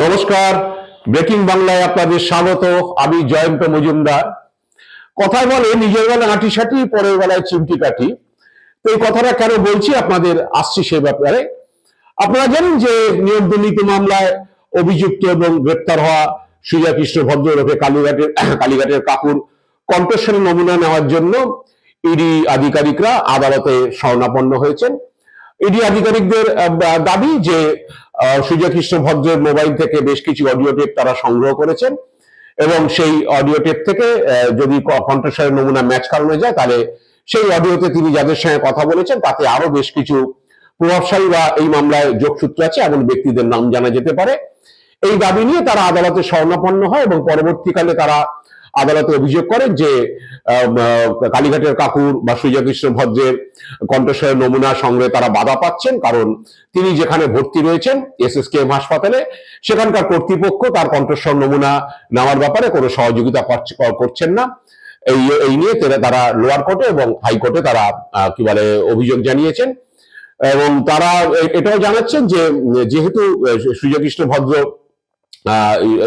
নমস্কার। ব্রেকিং বাংলায় আপনাদের স্বাগত। আমি জয়ন্ত মজুমদার। কথায় বলে নিজের বেলা আঁটি সাটি, পরের বেলায় চিমটি কাটি। তো এই কথাটা কেন বলছি আপনাদের আসছি সে ব্যাপারে। আপনারা জানেন যে নিয়োগ দুর্নীতি মামলায় অভিযুক্ত এবং গ্রেপ্তার হওয়া সুজা কৃষ্ণ ভদ্র রূপে কালীঘাটের কালীঘাটের কাকুর কণ্ঠস্বরের নমুনা নেওয়ার জন্য ইডি আধিকারিকরা আদালতে শরণাপন্ন হয়েছেন। ইডি আধিকারিকদের দাবি যে আহ, সুজয় কৃষ্ণ ভদ্রের মোবাইল থেকে বেশ কিছু অডিও টেপ তারা সংগ্রহ করেছেন। এবং সেই অডিও টেপ থেকে যদি কণ্ঠস্বরের নমুনা ম্যাচ করানো যায় তাহলে সেই অডিওতে তিনি যাদের সঙ্গে কথা বলেছেন তাতে আরও বেশ কিছু প্রভাবশালী বা এই মামলায় যোগসূত্র আছে এমন ব্যক্তিদের নাম জানা যেতে পারে। এই দাবি নিয়ে তারা আদালতে শরণাপন্ন হয় এবং পরবর্তীকালে তারা আদালতে অভিযোগ করেন যে কালীঘাটের কাকুর বা সূর্যকৃষ্ণ ভদ্রের কণ্ঠস্বরের নমুনা সংগ্রহে তারা বাধা পাচ্ছেন, কারণ তিনি যেখানে ভর্তি রয়েছেন এস এস এসএসকেএম হাসপাতালে, সেখানকার কর্তৃপক্ষ তার কণ্ঠস্বর নমুনা নেওয়ার ব্যাপারে কোনো সহযোগিতা করছে- করছেন না। এই এই নিয়ে তারা- লোয়ার কোর্টে এবং হাইকোর্টে তারা কি বলে, অভিযোগ জানিয়েছেন। এবং তারা এটাও জানাচ্ছেন যে, যেহেতু সূর্যকৃষ্ণ ভদ্র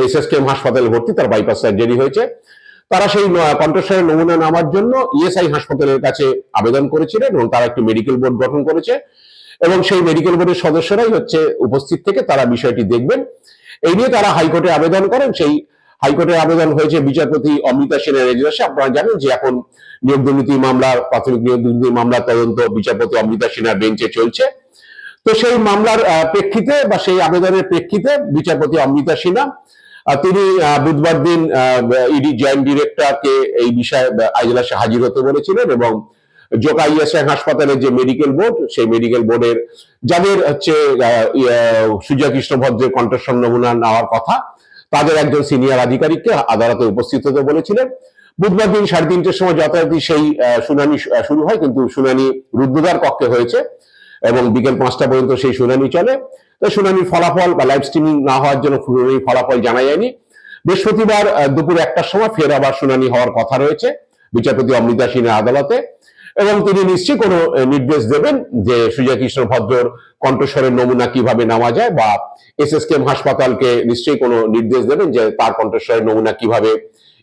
এসএসকেএম হাসপাতালে ভর্তি, তার বাইপাস সার্জারি হয়েছে তারা সেই কণ্ঠস্বরের নমুনা নেওয়ার জন্য ইএসআই হাসপাতালের কাছে আবেদন করেছিলেন এবং তারা একটি মেডিকেল বোর্ড গঠন করেছে। এবং সেই মেডিকেল বোর্ডের সদস্যরাই হচ্ছে উপস্থিত থেকে তারা বিষয়টি দেখবেন। এই নিয়ে তারা হাইকোর্টে আবেদন করেন। সেই হাইকোর্টে আবেদন হয়েছে বিচারপতি অমৃতা সেনের এজলাসে আপনারা জানেন যে এখন নিয়োগ দুর্নীতি মামলার, প্রাথমিক নিয়োগ দুর্নীতি মামলার তদন্ত বিচারপতি অমৃতা সেনার বেঞ্চে চলছে। তো সেই মামলার প্রেক্ষিতে বা সেই আবেদনের প্রেক্ষিতে বিচারপতি অমৃতা সিনহা তিনি বুধবার দিন ইডি জয়েন্ট ডিরেক্টরকে এই বিষয়ে আইজলাসে হাজির হতে বলেছিলেন এবং জোকা ইএসআই হাসপাতালের যে মেডিকেল বোর্ড সেই মেডিকেল বোর্ডের যাদের হচ্ছে আহ, ইয়ে, কৃষ্ণ ভদ্রের কণ্ঠস্বর নমুনা নেওয়ার কথা তাদের একজন সিনিয়র আধিকারিককে আদালতে উপস্থিত হতে বলেছিলেন। বুধবার দিন সাড়ে তিনটের সময় যথারীতি সেই শুনানি শুরু হয় কিন্তু শুনানি রুদ্ধদ্বার কক্ষে হয়েছে এবং বিকেল পাঁচটা পর্যন্ত সেই শুনানি চলে। তো শুনানির ফলাফল বা লাইভ স্ট্রিমিং না হওয়ার জন্য শুনানির ফলাফল জানা যায়নি। বৃহস্পতিবার দুপুর একটার সময় ফের আবার শুনানি হওয়ার কথা রয়েছে বিচারপতি অমৃতা সিনহা আদালতে এবং তিনি নিশ্চয়ই কোনো নির্দেশ দেবেন যে সুজয় কৃষ্ণ ভদ্রর কণ্ঠস্বরের নমুনা কীভাবে নেওয়া যায় বা এস এস কেম হাসপাতালকে নিশ্চয়ই কোনো নির্দেশ দেবেন যে তার কণ্ঠস্বরের নমুনা কীভাবে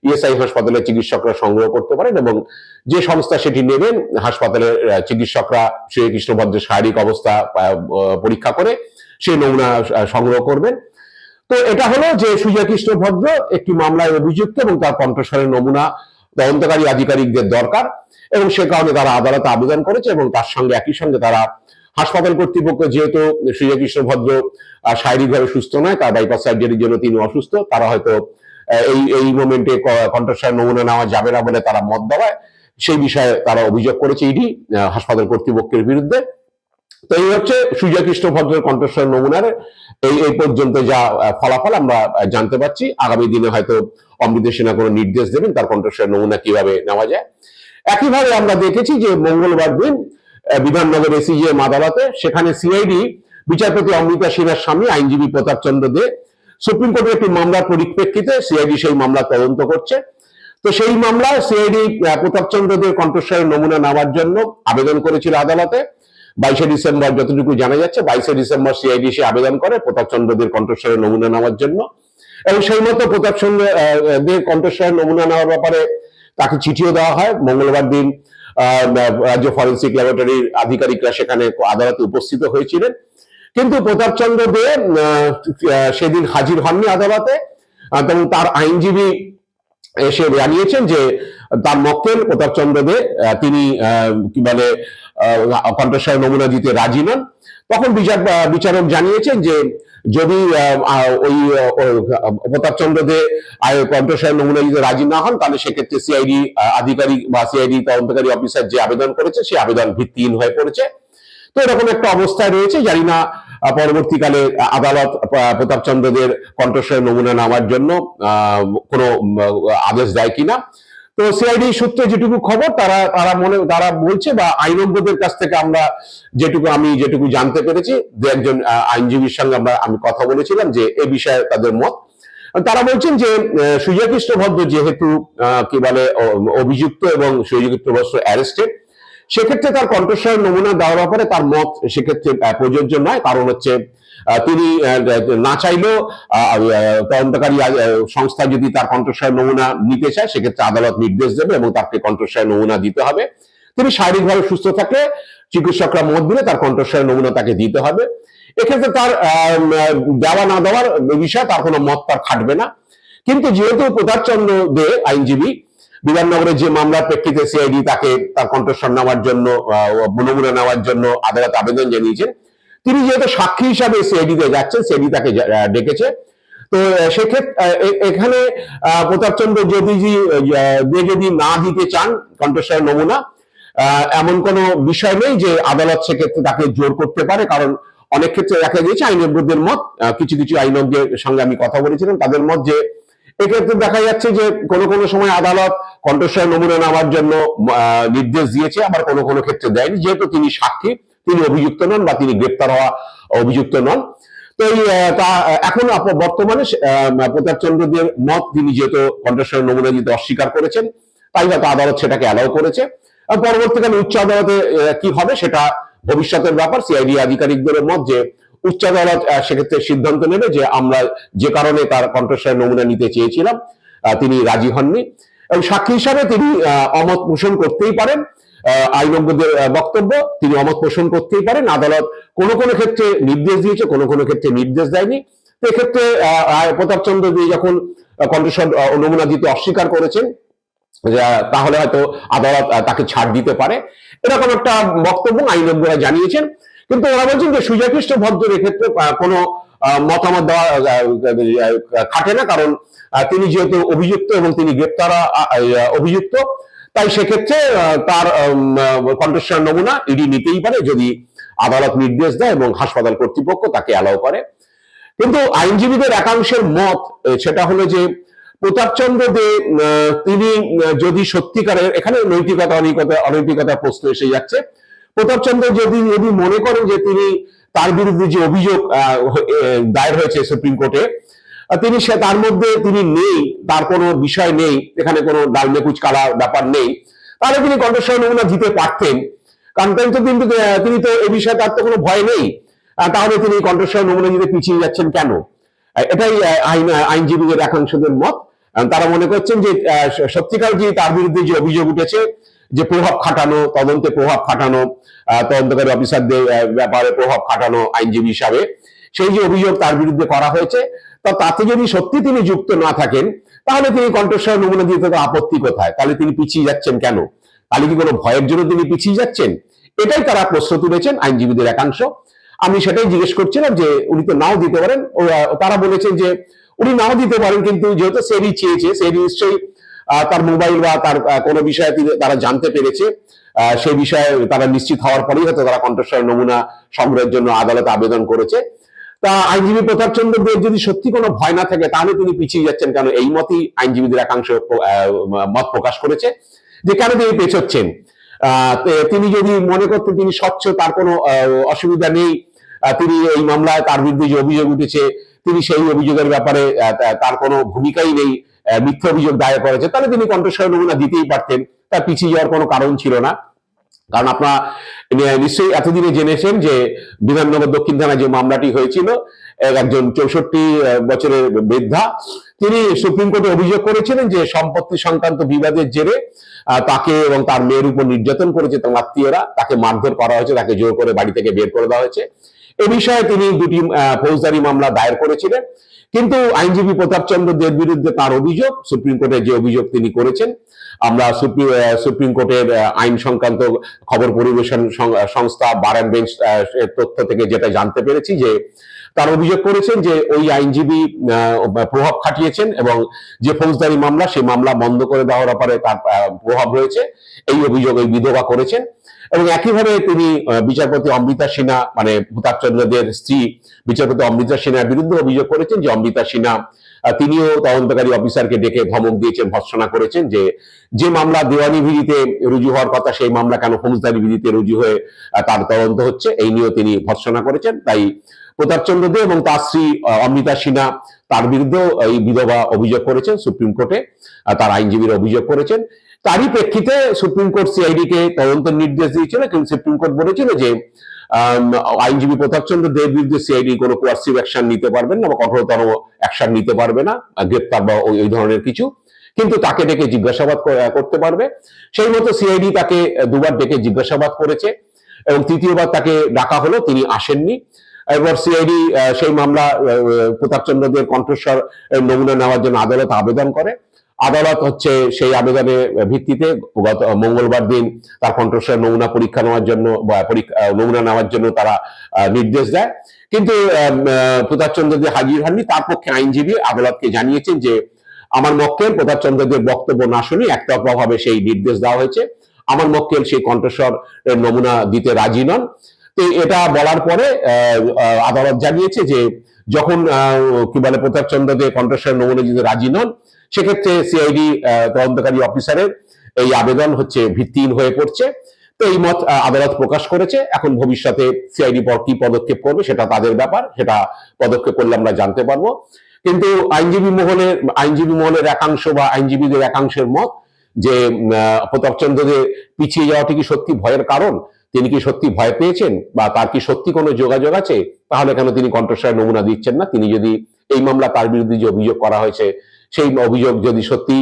ইএসআই হাসপাতালের চিকিৎসকরা সংগ্রহ করতে পারেন এবং যে সংস্থা সেটি নেবেন, হাসপাতালের চিকিৎসকরা শ্রী কৃষ্ণ ভদ্রের শারীরিক অবস্থা পরীক্ষা করে সেই নমুনা সংগ্রহ করবেন তো এটা হলো যে সুজয় কৃষ্ণ ভদ্র একটি মামলায় অভিযুক্ত এবং তার কণ্ঠস্বরের নমুনা তদন্তকারী আধিকারিকদের দরকার এবং সে কারণে তারা আদালতে আবেদন করেছে এবং তার সঙ্গে একই সঙ্গে তারা হাসপাতাল কর্তৃপক্ষ যেহেতু সুজয় কৃষ্ণ ভদ্র শারীরিকভাবে সুস্থ নয়, তার বাইপাস সার্জারির জন্য তিনি অসুস্থ, তারা হয়তো এই এই মোমেন্টে কণ্ঠস্বর নমুনা নেওয়া যাবে না বলে তারা মত দেওয়ায়, সেই বিষয়ে তারা অভিযোগ করেছে ইডি হাসপাতাল কর্তৃপক্ষের বিরুদ্ধে। তো এই হচ্ছে সুজয় কৃষ্ণ ভদ্রের কণ্ঠস্বর নমুনার। এই এই পর্যন্ত যা ফলাফল আমরা জানতে পারছি। আগামী দিনে হয়তো অমৃত সেনা কোনো নির্দেশ দেবেন, তার কণ্ঠস্বর নমুনা কীভাবে নেওয়া যায়। একইভাবে আমরা দেখেছি যে মঙ্গলবার দিন বিধাননগর এসিজিএম আদালতে সেখানে সিআইডি বিচারপতি অমৃতা সিনহার স্বামী, আইনজীবী প্রতাপ চন্দ্র দে, সুপ্রিম কোর্টের একটি মামলার পরিপ্রেক্ষিতে সিআইডি সেই মামলা তদন্ত করছে। তো সেই মামলায় সিআইডি প্রতাপ চন্দ্র দের কণ্ঠস্বরের নমুনা নেওয়ার জন্য আবেদন করেছিল আদালতে। বাইশে ডিসেম্বর যতটুকু জানা যাচ্ছে, বাইশে ডিসেম্বর সিআইডি সে আবেদন করে, প্রতাপ চন্দ্রদের কণ্ঠস্বরের নমুনা নেওয়ার জন্য। এবং সেই মতো প্রতাপ চন্দ্র দের কণ্ঠস্বরের নমুনা নেওয়ার ব্যাপারে তাকে চিঠিও দেওয়া হয়। মঙ্গলবার দিন রাজ্য ফরেন্সিক ল্যাবরেটরির আধিকারিকরা সেখানে আদালতে উপস্থিত হয়েছিলেন। কিন্তু প্রতাপ চন্দ্র দে সেদিন হাজির হননি আদালতে এবং তার আইনজীবী এসে জানিয়েছেন যে তার মক্কেল প্রতাপ চন্দ্র দে তিনি কি বলে কণ্ঠস্বর নমুনা দিতে রাজি নন। তখন বিচার বিচারক জানিয়েছেন যে যদি ওই প্রতাপ চন্দ্র দে কণ্ঠস্বর নমুনা দিতে রাজি না হন, তাহলে সেক্ষেত্রে সিআইডি আধিকারিক বা সিআইডি তদন্তকারী অফিসার যে আবেদন করেছে, সেই আবেদন ভিত্তিহীন হয়ে পড়েছে। তো এরকম একটা অবস্থায় রয়েছে, জানি না পরবর্তীকালে আদালত প্রতাপ চন্দ্রদের কণ্ঠস্বর নমুনা নেওয়ার জন্য কোনো আদেশ দেয় কিনা। তো সিআইডি সূত্রে যেটুকু খবর, তারা তারা মনে, তারা বলছে বা আইনজ্ঞদের কাছ থেকে আমরা যেটুকু, আমি যেটুকু জানতে পেরেছি দু একজন আইনজীবীর সঙ্গে আমরা, আমি কথা বলেছিলাম যে এ বিষয়ে তাদের মত। তারা বলছেন যে সুজয় কৃষ্ণ ভদ্র যেহেতু কি বলে, অভিযুক্ত এবং সুজয় কৃষ্ণ ভদ্র অ্যারেস্টেড সেক্ষেত্রে তার কণ্ঠস্বরের নমুনা দেওয়ার ব্যাপারে তার মত সেক্ষেত্রে প্রযোজ্য নয়। কারণ হচ্ছে তিনি না চাইলেও তদন্তকারী সংস্থা যদি তার কণ্ঠস্বরের নমুনা নিতে চায়, সেক্ষেত্রে আদালত নির্দেশ দেবে এবং তাকে কণ্ঠস্বরের নমুনা দিতে হবে। তিনি শারীরিকভাবে সুস্থ থাকলে চিকিৎসকরা মত দিলে তার কণ্ঠস্বরের নমুনা তাকে দিতে হবে। এক্ষেত্রে তার দেওয়া না দেওয়ার বিষয়ে তার কোনো মত তার খাটবে না। কিন্তু যেহেতু প্রতাপচন্দ্র দে আইনজীবী বিধাননগরের যে মামলার প্রেক্ষিতে সিআইডি তাকে তার কণ্ঠস্বর নেওয়ার জন্য নমুনা নেওয়ার জন্য আদালত আবেদন জানিয়েছেন। তিনি যেহেতু সাক্ষী হিসাবে সিআইডি তে যাচ্ছেন সিআইডি তাকে ডেকেছে। তো সেক্ষেত্রে এখানে প্রতাপচন্দ্র যদি জি- আহ, দে যদি না দিতে চান কণ্ঠস্বর নমুনা এমন কোনো বিষয় নেই যে আদালত সেক্ষেত্রে তাকে জোর করতে পারে কারণ অনেক ক্ষেত্রে দেখা গিয়েছে আইনজ্ঞদের মত কিছু কিছু আইনজ্ঞের সঙ্গে আমি কথা বলেছিলাম তাদের মত যে এক্ষেত্রে দেখা যাচ্ছে যে কোনো কোনো সময় আদালত কণ্ঠস্বর নমুনা নেওয়ার জন্য নির্দেশ দিয়েছে আবার কোনো কোনো ক্ষেত্রে দেয়নি যেহেতু তিনি সাক্ষী তিনি অভিযুক্ত নন বা তিনি গ্রেপ্তার হওয়া অভিযুক্ত নন। তো এই তা এখন বর্তমানে আহ, প্রতাপচন্দ্রদের মত তিনি যেহেতু কণ্ঠস্বর নমুনা দিতে অস্বীকার করেছেন তাই হয়তো আদালত সেটাকে অ্যালাউ করেছে। পরবর্তীকালে উচ্চ আদালতে কি হবে সেটা ভবিষ্যতের ব্যাপার সিআইডি আধিকারিকদের মত যে উচ্চ আদালত সেক্ষেত্রে সিদ্ধান্ত নেবে যে আমরা যে কারণে তার কণ্ঠস্বর নমুনা নিতে চেয়েছিলাম তিনি রাজি হননি। এবং সাক্ষী হিসাবে তিনি অমত পোষণ করতেই পারেন আইনজ্ঞদের বক্তব্য। তিনি অমত পোষণ করতেই পারেন। আদালত কোনো কোনো ক্ষেত্রে নির্দেশ দিয়েছে, কোনো কোনো ক্ষেত্রে নির্দেশ দেয়নি। তো এক্ষেত্রে প্রতাপচন্দ্র দিয়ে যখন কণ্ঠস্বর নমুনা দিতে অস্বীকার করেছেন তাহলে হয়তো আদালত তাকে ছাড় দিতে পারে। এরকম একটা বক্তব্য আইনজ্ঞরা জানিয়েছেন। কিন্তু ওরা বলছেন যে সুজয় কৃষ্ণ ভদ্রের এক্ষেত্রে কোনো মতামত দেওয়া খাটে না কারণ তিনি যেহেতু অভিযুক্ত এবং তিনি গ্রেপ্তার অভিযুক্ত তাই সেক্ষেত্রে তার কণ্ঠস্বর নমুনা ইডি নিতেই পারে যদি আদালত নির্দেশ দেয় এবং হাসপাতাল কর্তৃপক্ষ তাকে অ্যালাউ করে। কিন্তু আইনজীবীদের একাংশের মত সেটা হলো যে প্রতাপচন্দ্র দে আহ, তিনি যদি সত্যিকারের এখানে নৈতিকতা অনৈতিকতা অনৈতিকতা প্রশ্ন এসে যাচ্ছে প্রতাপচন্দ্র যদি যদি মনে করেন যে তিনি তার বিরুদ্ধে যে অভিযোগ দায়ের হয়েছে সুপ্রিম কোর্টে তিনি সে, তার মধ্যে তিনি নেই, তার কোনো বিষয় নেই, এখানে কোনো ডালমেকুচ কালার ব্যাপার নেই, তাহলে তিনি কণ্ঠস্বর নমুনা দিতে পারতেন। কারণ তো কিন্তু তিনি তো এ বিষয়ে তার তো কোনো ভয় নেই। তাহলে তিনি কণ্ঠস্বর নমুনা দিতে পিছিয়ে যাচ্ছেন কেন? এটাই আইন আইনজীবীদের একাংশদের মত। তারা মনে করছেন যে সত্যিকার যে তার বিরুদ্ধে যে অভিযোগ উঠেছে যে প্রভাব খাটানো, তদন্তে প্রভাব খাটানো তদন্তকারী অফিসারদের ব্যাপারে প্রভাব খাটানো আইনজীবী হিসাবে। সেই যে অভিযোগ তার বিরুদ্ধে করা হয়েছে, তা তাতে যদি সত্যি তিনি যুক্ত না থাকেন, তাহলে তিনি কণ্ঠস্বর নমুনা দিতে তো আপত্তি কোথায়? তাহলে তিনি পিছিয়ে যাচ্ছেন কেন? তাহলে কি কোনো ভয়ের জন্য তিনি পিছিয়ে যাচ্ছেন? এটাই তারা প্রশ্ন তুলেছেন আইনজীবীদের একাংশ। আমি সেটাই জিজ্ঞেস করছিলাম যে উনি তো নাও দিতে পারেন। তারা বলেছেন যে উনি নাও দিতে পারেন, কিন্তু যেহেতু সেরি চেয়েছে সেরি নিশ্চয়ই তার মোবাইল বা তার কোনো বিষয়ে তারা জানতে পেরেছে। সেই বিষয়ে তারা নিশ্চিত হওয়ার পরেই হয়তো তারা কণ্ঠস্বর নমুনা সংগ্রহের জন্য আদালতে আবেদন করেছে। তা আইনজীবী প্রতাপচন্দ্র দেব যদি সত্যি কোনো ভয় না থাকে, তাহলে তিনি পিছিয়ে যাচ্ছেন কেন? এই মতই আইনজীবীদের একাংশ মত প্রকাশ করেছে যে কেন তিনি পেছোচ্ছেন? তিনি যদি মনে করতেন তিনি স্বচ্ছ, তার কোনো অসুবিধা নেই। তিনি এই মামলায় তার বিরুদ্ধে যে অভিযোগ উঠেছে, তিনি সেই অভিযোগের ব্যাপারে তার কোনো ভূমিকাই নেই। মিথ্যা অভিযোগ দায়ের করেছে, তাহলে তিনি কণ্ঠস্বর নমুনা দিতেই পারতেন, তার পিছিয়ে যাওয়ার কোনো কারণ ছিল না। কারণ আপনারা নিশ্চয়ই এতদিনে জেনেছেন যে বিধাননগর দক্ষিণ থানায় যে মামলাটি হয়েছিল একজন চৌষট্টি বছরের বৃদ্ধা, তিনি সুপ্রিম কোর্টে অভিযোগ করেছিলেন যে সম্পত্তি সংক্রান্ত বিবাদের জেরে তাকে এবং তার মেয়ের উপর নির্যাতন করেছে তার আত্মীয়রা, তাকে মারধর করা হয়েছে, তাকে জোর করে বাড়ি থেকে বের করে দেওয়া হয়েছে। এ বিষয়ে তিনি দুটি ফৌজদারি মামলা দায়ের করেছিলেন। কিন্তু আইনজীবী প্রতাপচন্দ্র দের বিরুদ্ধে তার অভিযোগ, সুপ্রিম কোর্টে যে অভিযোগ তিনি করেছেন, আমরা সুপ্রিম কোর্টের আইন সংক্রান্ত খবর পরিবেশন সংস্থা বার অ্যান্ড বেঞ্চ তথ্য থেকে যেটা জানতে পেরেছি যে তার অভিযোগ করেছেন যে ওই আইনজীবী প্রভাব খাটিয়েছেন এবং যে ফৌজদারি মামলা সেই মামলা বন্ধ করে দেওয়ার ব্যাপারে তার প্রভাব রয়েছে। এই অভিযোগ ওই বিধবা করেছেন। এবং একইভাবে তিনি বিচারপতি অমৃতা সিনহা মানে ভূতাপচন্দ্রদের স্ত্রী বিচারপতি অমৃতা সিনহার বিরুদ্ধে অভিযোগ করেছেন যে অমৃতা সিনহা তিনিও তদন্তকারী অফিসারকে ডেকে ধমক দিয়েছেন ভর্সনা করেছেন যে যে মামলা দেওয়ানি ভিড়িতে রুজু হওয়ার কথা, সেই মামলা কেন ফৌজদারি ভিড়িতে রুজু হয়ে তার তদন্ত হচ্ছে, এই নিয়েও তিনি ভর্সনা করেছেন। তাই প্রতাপচন্দ্র দে এবং তার স্ত্রী অমৃতা সিনহা তার বিরুদ্ধেও এই বিধবা অভিযোগ করেছেন, সুপ্রিম কোর্টে তার আইনজীবীরা অভিযোগ করেছেন। তারই প্রেক্ষিতে সুপ্রিম কোর্ট সিআইডি কে তদন্তের নির্দেশ দিয়েছিল, কিন্তু সুপ্রিম কোর্ট বলেছিল যে আইনজীবী প্রতাপ চন্দ্র দেব বিরুদ্ধে সিআইডি কোনো কোয়ার্সিভ অ্যাকশন নিতে পারবেন না বা কঠোরতর অ্যাকশন নিতে পারবে না গ্রেপ্তার বা ওই ধরনের কিছু। কিন্তু তাকে ডেকে জিজ্ঞাসাবাদ করতে পারবে। সেই মতো সিআইডি তাকে দুবার ডেকে জিজ্ঞাসাবাদ করেছে এবং তৃতীয়বার তাকে ডাকা হলো, তিনি আসেননি। এবার সিআইডি সেই মামলা প্রতাপ চন্দ্র দেবের কণ্ঠস্বর নমুনা নেওয়ার জন্য আদালত আবেদন করে। আদালত হচ্ছে সেই আবেদনের ভিত্তিতে গত মঙ্গলবার দিন তার কণ্ঠস্বর নমুনা পরীক্ষা নেওয়ার জন্য নমুনা নেওয়ার জন্য তারা নির্দেশ দেয়। কিন্তু আম, আহ, প্রতাপ চন্দ্র দেব হাজির হননি তার পক্ষে আইনজীবী আদালতকে জানিয়েছেন যে আমার মক্কেল প্রতাপ চন্দ্র দেব বক্তব্য না শুনে একতরফাভাবে সেই নির্দেশ দেওয়া হয়েছে। আমার মক্কেল সেই কণ্ঠস্বর নমুনা দিতে রাজি নন। তো এটা বলার পরে আদালত জানিয়েছে যে যখন কি বলে প্রতাপ চন্দ্র দেব কণ্ঠস্বর নমুনা দিতে রাজি নন সেক্ষেত্রে সিআইডি তদন্তকারী অফিসারের এই আবেদন হচ্ছে ভিত্তিহীন হয়ে পড়ছে। তো এই মত আদালত প্রকাশ করেছে। এখন ভবিষ্যতে সিআইডি পর কি পদক্ষেপ করবে সেটা তাদের ব্যাপার সেটা পদক্ষেপ করলে আমরা জানতে পারব। কিন্তু আইনজীবী মহলের আইনজীবী মহলের একাংশ বা আইনজীবীদের একাংশের মত যে উম, আহ, প্রতাপ চন্দ্রদের পিছিয়ে যাওয়াটি কি সত্যি ভয়ের কারণ? তিনি কি সত্যি ভয় পেয়েছেন? বা তার কি সত্যি কোনো যোগাযোগ আছে? তাহলে কেন তিনি কণ্ঠস্বর নমুনা দিচ্ছেন না? তিনি যদি এই মামলা তার বিরুদ্ধে যে অভিযোগ করা হয়েছে সেই অভিযোগ যদি সত্যি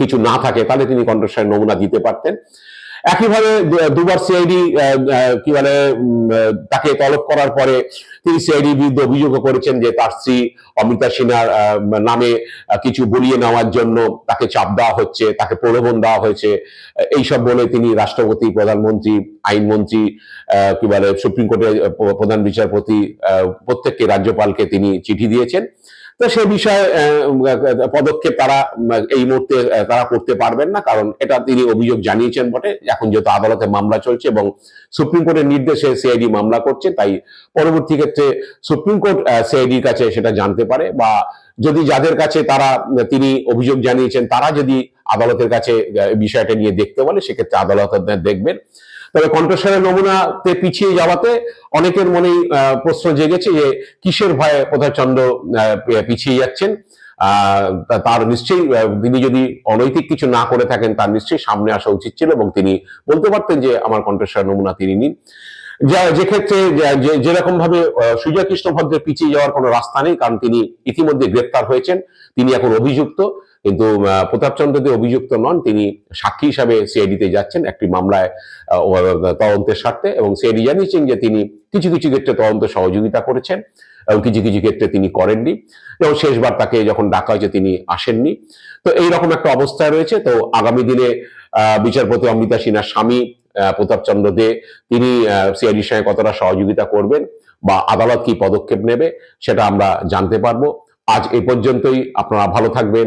কিছু না থাকে, তাহলে তিনি কণ্ঠস্বর নমুনা দিতে পারতেন। একইভাবে দুবার সিআইডি কি বলে তাকে তলব করার পরে তিনি সিআইডি বিরুদ্ধে অভিযোগও করেছেন যে তার স্ত্রী অমিতা সিনহার নামে কিছু বলিয়ে নেওয়ার জন্য তাকে চাপ দেওয়া হচ্ছে, তাকে প্রলোভন দেওয়া হয়েছে। এইসব বলে তিনি রাষ্ট্রপতি, প্রধানমন্ত্রী, আইনমন্ত্রী কি বলে, সুপ্রিম কোর্টের প্রধান বিচারপতি প্রত্যেককে, রাজ্যপালকে তিনি চিঠি দিয়েছেন। তো সে বিষয়ে পদক্ষেপ তারা এই মুহূর্তে তারা করতে পারবেন না, কারণ এটা তিনি অভিযোগ জানিয়েছেন বটে। এখন যেহেতু আদালতে মামলা চলছে এবং সুপ্রিম কোর্টের নির্দেশে সিআইডি মামলা করছে, তাই পরবর্তী ক্ষেত্রে সুপ্রিম কোর্ট সিআইডির কাছে সেটা জানতে পারে বা যদি যাদের কাছে তারা, তিনি অভিযোগ জানিয়েছেন, তারা যদি আদালতের কাছে বিষয়টা নিয়ে দেখতে বলে, সেক্ষেত্রে আদালত দেখবেন। তবে কণ্ঠস্বরের নমুনাতে পিছিয়ে যাওয়াতে অনেকের মনেই প্রশ্ন জেগেছে যে কিসের ভয়ে প্রধানচন্দ্র পিছিয়ে যাচ্ছেন। তার নিশ্চয়ই তিনি যদি অনৈতিক কিছু না করে থাকেন, তার নিশ্চয়ই সামনে আসা উচিত ছিল এবং তিনি বলতে পারতেন যে আমার কণ্ঠস্বর নমুনা তিনি নিন। যা, যে ক্ষেত্রে যেরকম ভাবে সুজয় কৃষ্ণ ভদ্রের পিছিয়ে যাওয়ার কোনো রাস্তা নেই, কারণ তিনি ইতিমধ্যে গ্রেপ্তার হয়েছেন। তিনি এখন অভিযুক্ত। কিন্তু প্রতাপচন্দ্র দে অভিযুক্ত নন, তিনি সাক্ষী হিসাবে সিআইডিতে যাচ্ছেন একটি মামলায় তদন্তের স্বার্থে এবং সিআইডি জানিয়েছেন যে তিনি কিছু কিছু ক্ষেত্রে তদন্ত সহযোগিতা করেছেন এবং কিছু কিছু ক্ষেত্রে তিনি করেননি। এবং শেষবার তাকে যখন ডাকা হয়েছে, তিনি আসেননি। তো এইরকম একটা অবস্থায় রয়েছে। তো আগামী দিনে বিচারপতি অমৃতা সিনহার স্বামী প্রতাপচন্দ্র দে, তিনি সিআইডির সঙ্গে কতটা সহযোগিতা করবেন বা আদালত কি পদক্ষেপ নেবে, সেটা আমরা জানতে পারব। আজ এ পর্যন্তই। আপনারা ভালো থাকবেন।